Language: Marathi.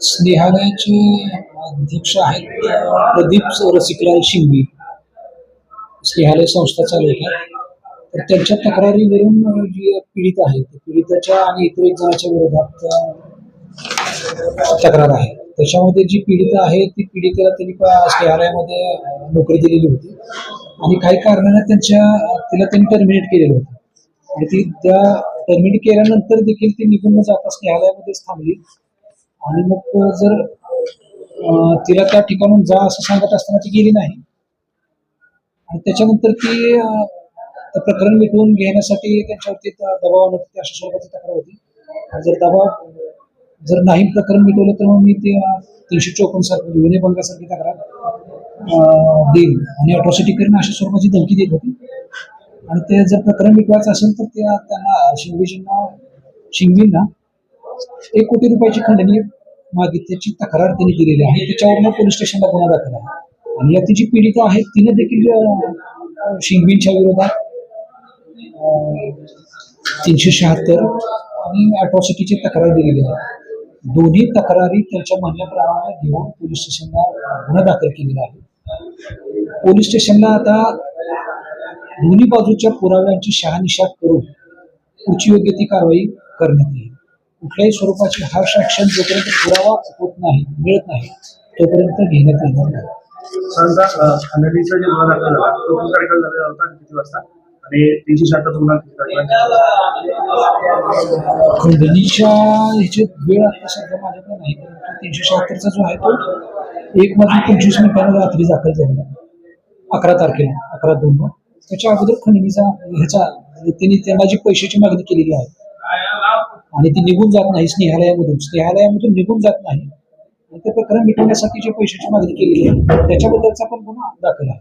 स्नेहालयाचे अध्यक्ष आहेत प्रदीप रसिकलाल शिंगवी स्नेहालय संस्था चालवतात तर त्यांच्या तक्रारीवरून जी पीडित आहे पीडिताच्या आणि इतर एक जणाच्या विरोधात तक्रार आहे. त्याच्यामध्ये जी पीडित आहे ती पीडितेला त्यांनी स्नेहालयामध्ये नोकरी दिलेली होती. आणि काही कारणाने त्यांच्या तिला त्यांनी टर्मिनेट केलेलं होतं. आणि ती त्या टर्मिनेट केल्यानंतर देखील ती निघून न जाता स्नेहालयामध्येच थांबली. आणि मग जर तिला त्या ठिकाणून जा असं सांगत असताना ती गेली नाही. आणि त्याच्यानंतर ती प्रकरण मिटवून घेण्यासाठी त्यांच्यावरती दबाव नव्हती अशा स्वरूपाची तक्रार होती. जर दबाव जर नाही प्रकरण मिटवलं तर मग मी ते तीनशे चोपन्न सारखी विनयभंगासारखी तक्रार देईन. आणि अट्रॉसिटी करीन अशा स्वरूपाची धमकी देत होती. आणि ते जर प्रकरण मिटवायचं असेल तर त्या त्यांना शिंगवीजींना शिंगवींना एक कोटी रुपयाची खंडणी मागितल्याची तक्रार त्यांनी दिलेली आहे. त्याच्यावरनं पोलीस स्टेशनला गुन्हा दाखल आहे. आणि याची जी पीडिता आहे. तिने देखील अं, विरोधात तीनशे शहात्तर आणि अट्रॉसिटीची तक्रार दिलेली आहे. दोन्ही तक्रारी त्यांच्या म्हणण्याप्रमाणे घेऊन पोलीस स्टेशनला गुन्हा दाखल केलेला आहे. पोलीस स्टेशनला आता दोन्ही बाजूच्या पुराव्यांची शहानिशा करून पुढची योग्य ती कारवाई करण्यात येईल. कुठल्याही स्वरूपाची हार्श ऍक्शन जोपर्यंत पुरावा होत नाही मिळत नाही तोपर्यंत घेण्यात येणार नाही. खंडणीचा जे गुन्हा दाखल झाला तो झालेला होता आणि किती वाजता? आणि तीनशे शहात्तर गुन्हा किती तारखेला खंडणीच्या ह्याची वेळ आता सध्या माझ्याकडे नाही परंतु तीनशे शहात्तरचा जो आहे तो एक वाजून पंचवीस मिनिटांना रात्री दाखल झालेला. अकरा तारखेला अकरा दोन त्याच्या अगोदर खंडणीचा ह्याचा त्यांनी त्यांना जी पैशाची मागणी केलेली आहे आणि ती निघून जात नाही स्नेहालयामधून. स्नेहालयामधून निघून जात नाही. आणि ते प्रकरण मिटवण्यासाठी जे पैशाची मागणी केलेली आहे त्याच्याबद्दलचा पण गुन्हा दाखल आहे.